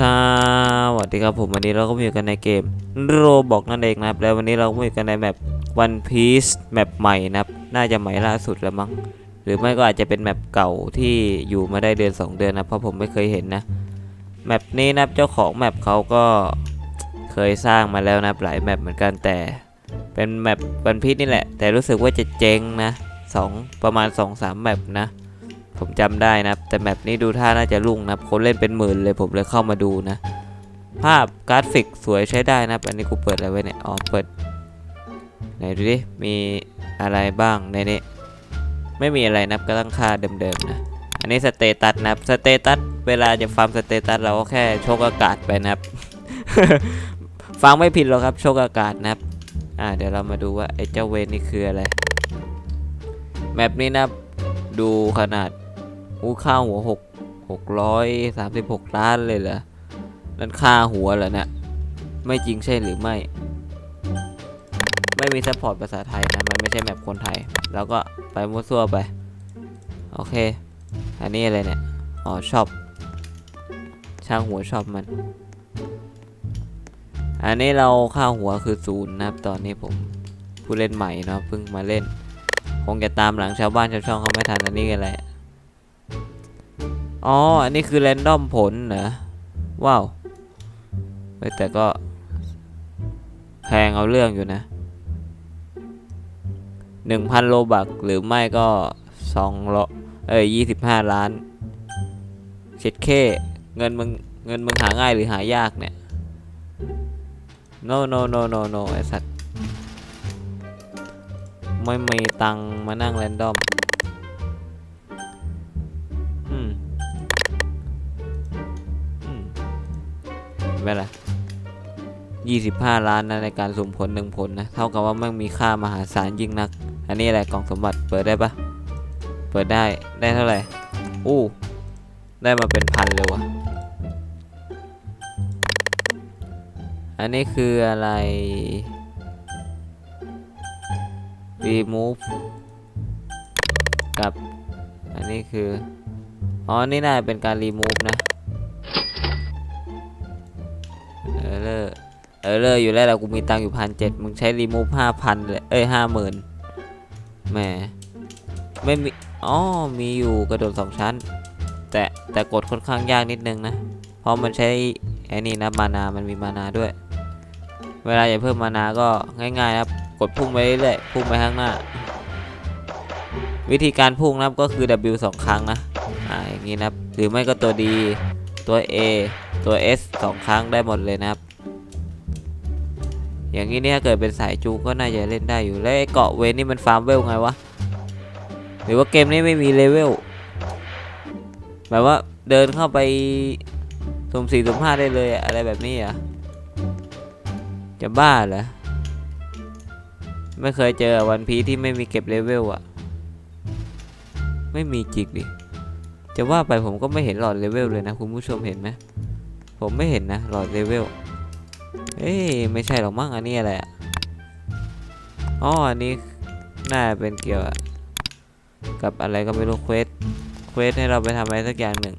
สวัสดีครับผมวันนี้เราก็มาอยู่กันในเกมโรบอกนั่นเองนะครับ แล้ววันนี้เราก็มาอยู่กันในแมป One Piece แมปใหม่นะครับ น่าจะใหม่ล่าสุดแล้วมั้งหรือไม่ก็อาจจะเป็นแมปเก่าที่อยู่มาได้เดือน 2 เดือนนะเพราะผมไม่เคยเห็นนะแมปนี้นะครับเจ้าของแมปเขาก็เคยสร้างมาแล้วนะหลายแมปเหมือนกันแต่ เป็นแมปวันพี e นี่แหละ แต่รู้สึกว่าจะเจ๊งนะสองประมาณ 2-3 แมปนะ ผมจำได้นะแต่แมปนี้ดูท่าน่าจะรุ่งนะคนเล่นเป็นหมื่นเลยผมเลยเข้ามาดูนะ ภาพกราฟิกสวยใช้ได้นะอันนี้กูเปิดอะไรไว้เนี่ยอ๋อเปิดไหนดูดิมีอะไรบ้างในนี้ไม่มีอะไรนะก็ตั้งค่าเดิมๆนะอันนี้สเตตัสนะสเตตัสเวลาจะฟาร์มสเตตัสเราก็แค่โชกอากาศไปนะครับฟังไม่ผิดหรอกครับโชกอากาศนะครับอ่าเดี๋ยวเรามาดูว่าไอ้เจ้าเวนนี่คืออะไรแมปนี้นะดูขนาด อู้ค่าหัวหกหกร้อยสามสิบหกล้านเลยเหรอนั่นค่าหัวเหรอเนี่ยไม่จริงใช่หรือไม่ ไม่มีซัพพอร์ตภาษาไทยนะ มันไม่ใช่แมปคนไทย แล้วก็ไปมั่วซั่วไป โอเค อันนี้อะไรเนี่ย อ๋อชอบ ช่างหัวชอบมัน อันนี้เราค่าหัวคือศูนย์นะครับ ตอนนี้ผมผู้เล่นใหม่เนาะเพิ่งมาเล่น คงจะตามหลังชาวบ้านชาวช่องเขาไม่ทันอันนี้กันเลย อ๋อ อันนี้คือแรนดอมผลเหรอว้าวแต่ก็ แพงเอาเรื่องอยู่นะหนึ่งพันโลบักหรือไม่ก็สองโลเอ้ยยี่สิบห้าล้านเช็ดเคเงินมึงเงินมึงหาง่ายหรือหายากเนี่ย no no no no no ไอสัตว์ ไม่มีตังมานั่งแรนดอม ไม่ละยี่สิบห้าล้านนะในการสุ่มผลหนึ่งผลนะ เท่ากับว่ามันมีค่ามหาศาลยิ่งนัก อันนี้อะไรกล่องสมบัติเปิดได้ปะเปิดได้ได้เท่าไหร่ อู้ ได้มาเป็นพันเลยวะอันนี้คืออะไร remove กับ อันนี้คือ อ๋อ นี่น่าจะเป็นการ remove นะ เออเลอร์อยู่แล้วเรากูมีตังค์อยู่พันเจ็ดมึงใช้ remove ห้าพันเลยเอ้ยห้าหมื่นแหมไม่มีอ๋อมีอยู่กระโดดสองชั้น แต่แต่กดค่อนข้างยากนิดนึงนะ เพราะมันใช้ไอ้นี่นะมานา มันมีมานาด้วย เวลาจะเพิ่มมานาก็ง่ายๆนะครับ กดพุ่งไปเรื่อยๆพุ่งไปข้างหน้า วิธีการพุ่งนะก็คือ W สองครั้งนะอ่าอย่างนี้นะหรือไม่ก็ตัว D ตัว A ตัว S สองครั้งได้หมดเลยนะครับ อย่างนี้เนี่ยเกิดเป็นสายจูก็น่าจะเล่นได้อยู่แล้วไอ้เกาะเวนนี่มันฟาร์มเวลไงวะหรือว่าเกมนี้ไม่มีเลเวลแบบว่าเดินเข้าไปสุ่มสี่สุ่มห้าได้เลยอะอะไรแบบนี้อะจะบ้าเหรอไม่เคยเจอวันพีที่ไม่มีเก็บเลเวลอะ ไม่มีจริงดิจะว่าไปผมก็ไม่เห็นหลอดเลเวลเลยนะ คุณผู้ชมเห็นไหมผมไม่เห็นนะหลอดเลเวล เอ้ยไม่ใช่หรอกมั้งอันนี้อะไรอะอ๋ออันนี้น่าเป็นเกี่ยวกับอะไรก็ไม่รู้เควสเควสให้เราไปทำอะไรสักอย่างหนึ่ง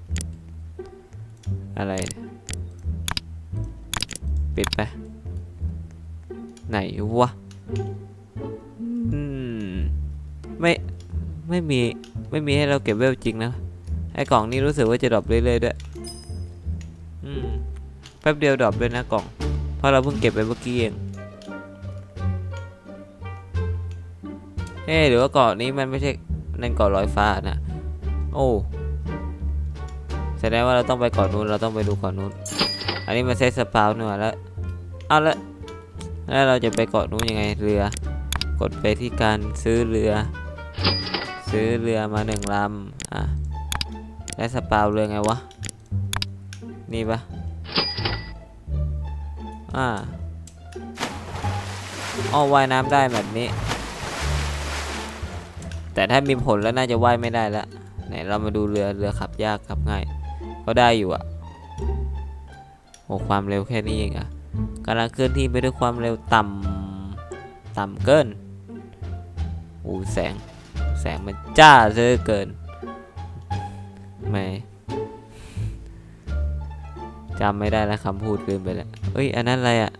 อะไร ปิดไป ไหนวะอืมไม่ไม่มีไม่มีให้เราเก็บเวลจริงนะไอ้กล่องนี้รู้สึกว่าจะดรอปเรื่อยๆด้วย อืมแป๊บเดียวดรอปเลยนะกล่อง เพราะเราเพิ่งเก็บไปเมื่อกี้เองเฮ้หรือว่าเกาะนี้มันไม่ใช่นั่นเกาะลอยฟ้านะโอ้แสดงว่าเราต้องไปเกาะนู้นเราต้องไปดูเกาะนู้น อันนี้มันเซตสปาวเนื้อแล้วเอาละแล้วเราจะไปเกาะนู้นยังไงเรือ กดไปที่การซื้อเรือ ซื้อเรือมาหนึ่งลำอะได้สปาวเรือไงวะนี่ปะ อ่าอ้อว่ายน้ำได้แบบนี้ แต่ถ้ามีผลแล้วน่าจะว่ายไม่ได้แล้วไหนเรามาดูเรือเรือขับยากขับง่าย ก็ได้อยู่อะโอ้ความเร็วแค่นี้เองอะกำลังเคลื่อนที่ไปด้วยความเร็วต่ำต่ำเกินโอ้แสง แสงมันจ้าเสือเกินไม่จำไม่ได้แล้วคำพูดลืมไปแล้ว เอ้ยอันนั้นอะไรอะ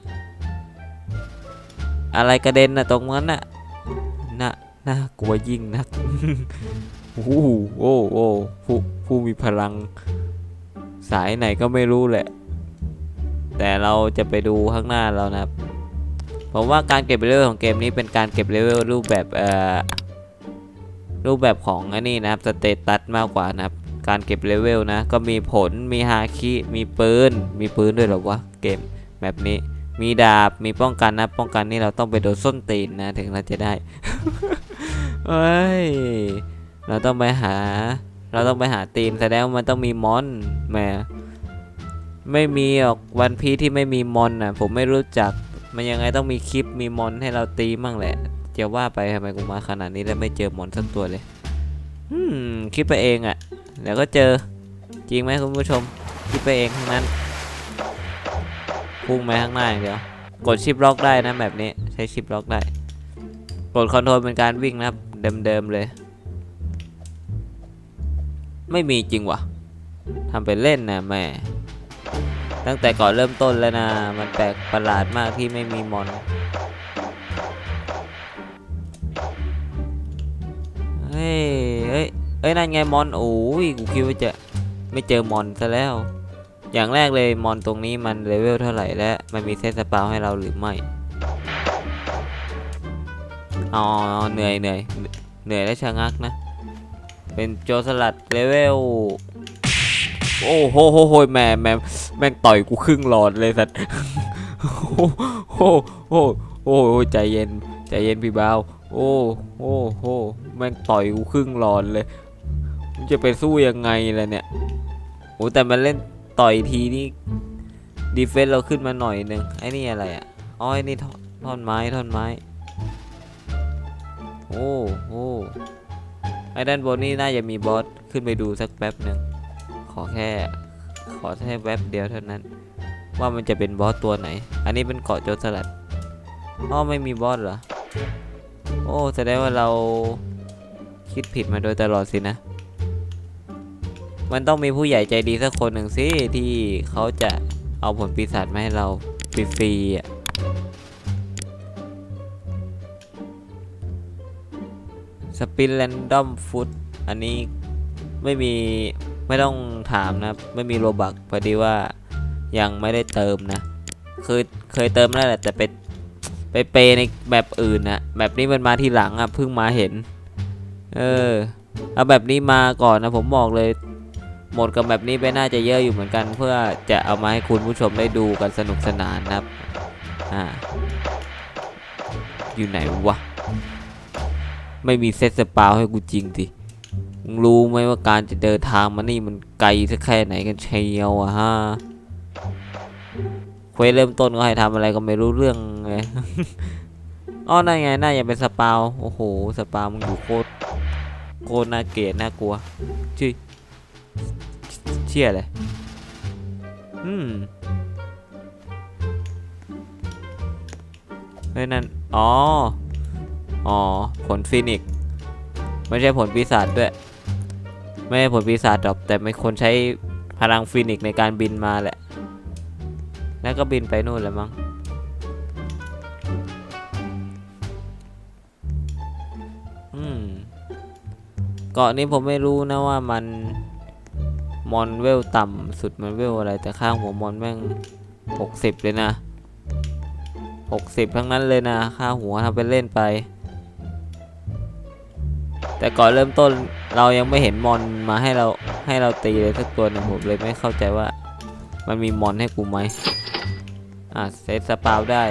อะไรกระเด็นน่ะตรงนั้นน่ะน่าน่ากลัวยิ่งนักโอ้โหโอ้โอ้ผู้ผู้มีพลัง สายไหนก็ไม่รู้แหละ แต่เราจะไปดูข้างหน้าเรานะครับผมว่าการเก็บเลเวลของเกมนี้เป็นการเก็บเลเวลรูปแบบเอ่อรูปแบบของอันนี้นะครับสเตตัสมากกว่านะครับ การเก็บเลเวลนะ ก็มีผลมีฮาคิ มีปืน มีปืนด้วยหรอวะเกม แบบนี้มีดาบมีป้องกันนะ ป้องกันนี่เราต้องไปโดนส้นตีนนะ ถึงเราจะได้เฮ้ยเราต้องไปหา เราต้องไปหาตีนแสดงว่ามันต้องมีมอนแหมไม่มีหรอกวันพีที่ไม่มีมอนอะ ผมไม่รู้จัก มันยังไงต้องมีคลิปมีมอนให้เราตีมั่งแหละจะว่าไปทำไมกูมาขนาดนี้แล้วไม่เจอมอนสักตัวเลยอืมคิดไปเองอะ่ะเดี๋ยวก็เจอจริงไหมคุณผู้ชม คิดไปเองทั้งนั้น พุ่งไปข้างหน้าอย่างเดียว กดชิปล็อกได้นะแบบนี้ใช้ชิปล็อกได้ กดคอนโทรลเป็นการวิ่งนะครับ เดิมๆเลย ไม่มีจริงวะทำเป็นเล่นนะแม่ ตั้งแต่ก่อนเริ่มต้นแล้วนะ มันแปลกประหลาดมากที่ไม่มีมอนเฮ้ยเฮ้ยเอ้ยนั่นไงมอนโอ้ยกูคิดว่าจะไม่เจอมอนซะแล้ว อย่างแรกเลยมอนตรงนี้มันเลเวลเท่าไหร่และมันมีเซตสปาวให้เราหรือไม่อ๋อเหนื่อยเหนื่อยเหนื่อยและชะงักนะ เป็นโจสลัดเลเวลโอ้โหโหโหแม่แม่แม่งต่อยกูครึ่งหลอดเลยสัตว์โอ้โหโอ้โหโหใจเย็นใจเย็นพี่บ่าวโอ้โอ้โหแม่งต่อยกูครึ่งหลอดเลยมันจะไปสู้ยังไงล่ะเนี่ยโอ้แต่มันเล่น ต่อยทีนี่ดีเฟนส์เราขึ้นมาหน่อยหนึ่งไอ้นี่อะไรอะอ๋อไอ้นี่ท่อนไม้ท่อนไม้ โอ้โอ้ไอ้ด้านบนนี่น่าจะมีบอสขึ้นไปดูสักแป๊บหนึ่งขอแค่ ขอแค่แป๊บเดียวเท่านั้น ว่ามันจะเป็นบอสตัวไหน อันนี้เป็นเกาะโจรสลัดอ๋อไม่มีบอสเหรอ โอ้แสดงว่าเราคิดผิดมาโดยตลอดสินะ มันต้องมีผู้ใหญ่ใจดีสักคนหนึ่งสิที่เขาจะเอาผลปีศาจมาให้เราฟรีๆอะสปินแรนดอมฟุตอันนี้ไม่มีไม่ต้องถามนะ ไม่มีโลบักพอดีว่ายังไม่ได้เติมนะเคยเคยเติมแล้วแหละแต่เป็นไปเปในแบบอื่นนะแบบนี้มันมาทีหลังอะเพิ่งมาเห็น เออ เอาแบบนี้มาก่อนนะผมบอกเลย หมดกับแบบนี้ไปน่าจะเยอะอยู่เหมือนกันเพื่อจะเอามาให้คุณผู้ชมได้ดูกันสนุกสนานนะครับอ่าอยู่ไหนวะ ไม่มีเซตสปาวให้กูจริงสิรู้ไหมว่าการจะเดินทางมานี่มันไกลสักแค่ไหนกันเชียวอะฮะเควสเริ่มต้นก็ให้ทำอะไรก็ไม่รู้เรื่องเลยอ๋อนั่นไงน่าจะเป็นสปาวโอ้โห สปาวมึงอยู่โคตรโคตรน่าเกลียดน่ากลัวชื่ ชี่ยเลยอืมเฮ้ยนั่น อ๋อ อ๋อ ผลฟินิกซ์ไม่ใช่ผลปีศาจด้วย ไม่ใช่ผลปีศาจหรอก แต่เป็นคนใช้พลังฟินิกซ์ในการบินมาแหละ แล้วก็บินไปนู่นแหละมั้ง อืม เกาะนี้ผมไม่รู้นะว่ามัน มอนเวลต่ำสุดมันเวลอะไรแต่ข้างหัวมอนแม่งหกสิบเลยนะหกสิบทั้งนั้นเลยนะค่าหัวทำเป็นเล่นไป แต่ก่อนเริ่มต้นเรายังไม่เห็นมอนมาให้เราให้เราตีเลยสักตัวหนึ่งผมเลยไม่เข้าใจว่า มันมีมอนให้กูไหมอะเซตสปาวได้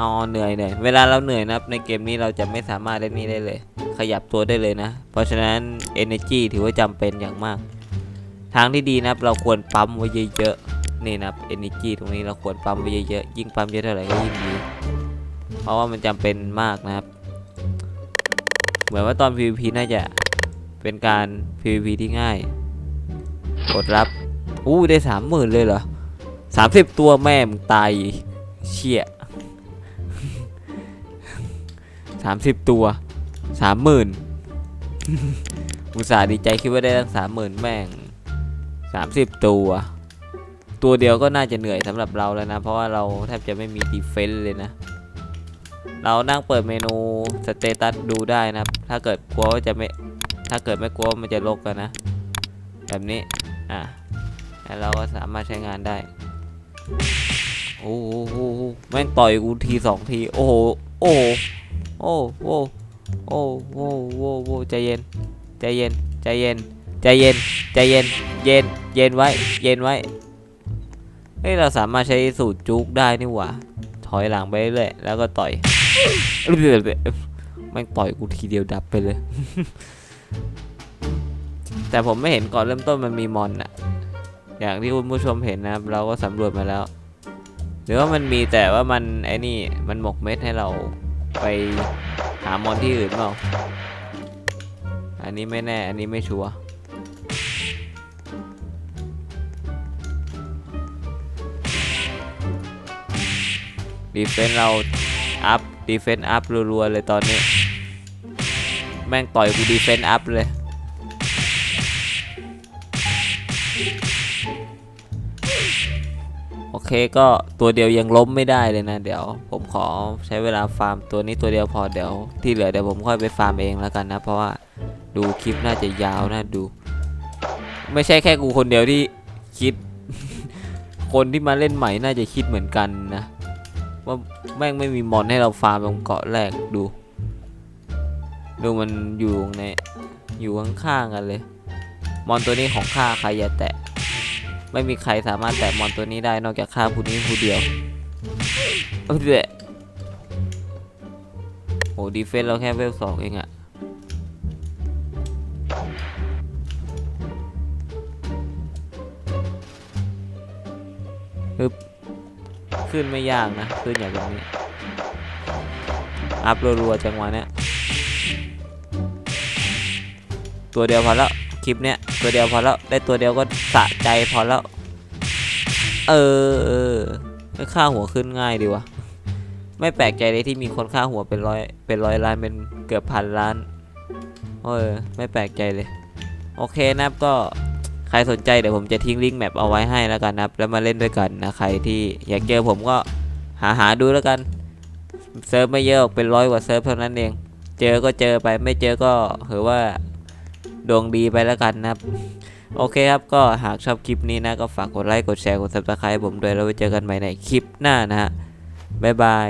อ๋อเหนื่อยเหนื่อยเวลาเราเหนื่อยนะในเกมนี้เราจะไม่สามารถเล่นนี้ได้เลย ขยับตัวได้เลยนะ เพราะฉะนั้น energy ถือว่าจำเป็นอย่างมากางที่ดีนะครับ เราควรปั๊มไว้เยอะๆนี่นะครับ energy ตรงนี้เราควรปั๊มไว้เยอะๆยิ่งปั๊มเยอะเท่าไหร่ก็ยิ่งดี เพราะว่ามันจำเป็นมากนะครับ เหมือนว่าตอน PVP น่าจะเป็นการ PVP ที่ง่าย กดรับอู้ได้สามหมื่นเลยเหรอสามสิบตัวแม่มึงตายเชี่ยสามสิบตัวสามหมื่นอุตส่าห์ดีใจคิดว่าได้ตั้งสามหมื่นแม่ง สามสิบตัว ตัวเดียวก็น่าจะเหนื่อยสำหรับเราแล้วนะ เพราะว่าเราแทบจะไม่มีดีเฟนส์เลยนะ เรานั่งเปิดเมนูสเตตัสดูได้นะ ถ้าเกิดกลัวว่าจะไม่ ถ้าเกิดไม่กลัวมันจะลกกันนะ แบบนี้ อะแล้วเราก็สามารถใช้งานได้ โอ้โหแม่งต่อยกูทีสองที โอโหโอ้โห โอ้โหโอ้โหโอ้โหโอ้โหใจเย็น ใจเย็น ใจเย็น ใจเย็นใจเย็นเย็นเย็นไว้เย็นไว้เฮ้ยเราสามารถใช้สูตรจุกได้นี่หว่าถอยหลังไปเรื่อยแล้วก็ต่อยม่งต่อยกูทีเดียวดับไปเลย แต่ผมไม่เห็นก่อนเริ่มต้นมันมีมอนอะอย่างที่คุณผู้ชมเห็นนะเราก็สำรวจมาแล้ว หรือว่ามันมีแต่ว่ามันไอ้นี่มันหมกเม็ดให้เราไปหามอนที่อื่นเปล่าอันนี้ไม่แน่ อันนี้ไม่ชัวร์ ดีเฟนเราอัพดีเฟนอัพรัวๆเลยตอนนี้ แม่งต่อยกูดีเฟนอัพเลย โอเคก็ตัวเดียวยังล้มไม่ได้เลยนะ เดี๋ยวผมขอใช้เวลาฟาร์มตัวนี้ตัวเดียวพอเดี๋ยว ที่เหลือเดี๋ยวผมค่อยไปฟาร์มเองแล้วกันนะ เพราะว่าดูคลิปน่าจะยาวนะดู ไม่ใช่แค่กูคนเดียวที่คิด คนที่มาเล่นใหม่น่าจะคิดเหมือนกันนะ ว่าแม่งไม่มีมอนให้เราฟาร์มตรงเกาะแรกดู ดูมันอยู่ในอยู่ข้างๆกันเลย มอนตัวนี้ของข้าใครอย่าแตะ ไม่มีใครสามารถแตะมอนตัวนี้ได้นอกจากข้าผู้นี้ผู้เดียวเอาเถอะโอ้ดีเฟนเราแค่เวลสองเองอะ ขึ้นไม่ยากนะ ขึ้นอย่างตรงนี้ อัพรัวๆจังหวะเนี้ย ตัวเดียวพอแล้ว คลิปเนี้ย ตัวเดียวพอแล้ว ได้ตัวเดียวก็สะใจพอแล้ว เออค่าหัวขึ้นง่ายดีวะ ไม่แปลกใจเลยที่มีคนค่าหัวเป็นร้อยเป็นร้อยล้านเป็นเกือบพันล้าน เออ ไม่แปลกใจเลย โอเคนะครับก็ ใครสนใจเดี๋ยวผมจะทิ้งลิงก์แมปเอาไว้ให้แล้วกันนะครับ แล้วมาเล่นด้วยกันนะใครที่อยากเจอผมก็หาหาดูแล้วกันเซิร์ฟไม่เยอะเป็นร้อยกว่าเซิร์ฟเท่านั้นเอง เจอก็เจอไปไม่เจอก็ถือว่าดวงดีไปแล้วกันนะครับ โอเคครับก็หากชอบคลิปนี้นะก็ฝากกดไลค์กดแชร์กด subscribe ผมด้วยแล้วไว้เจอกันใหม่ในคลิปหน้านะฮะบ๊ายบาย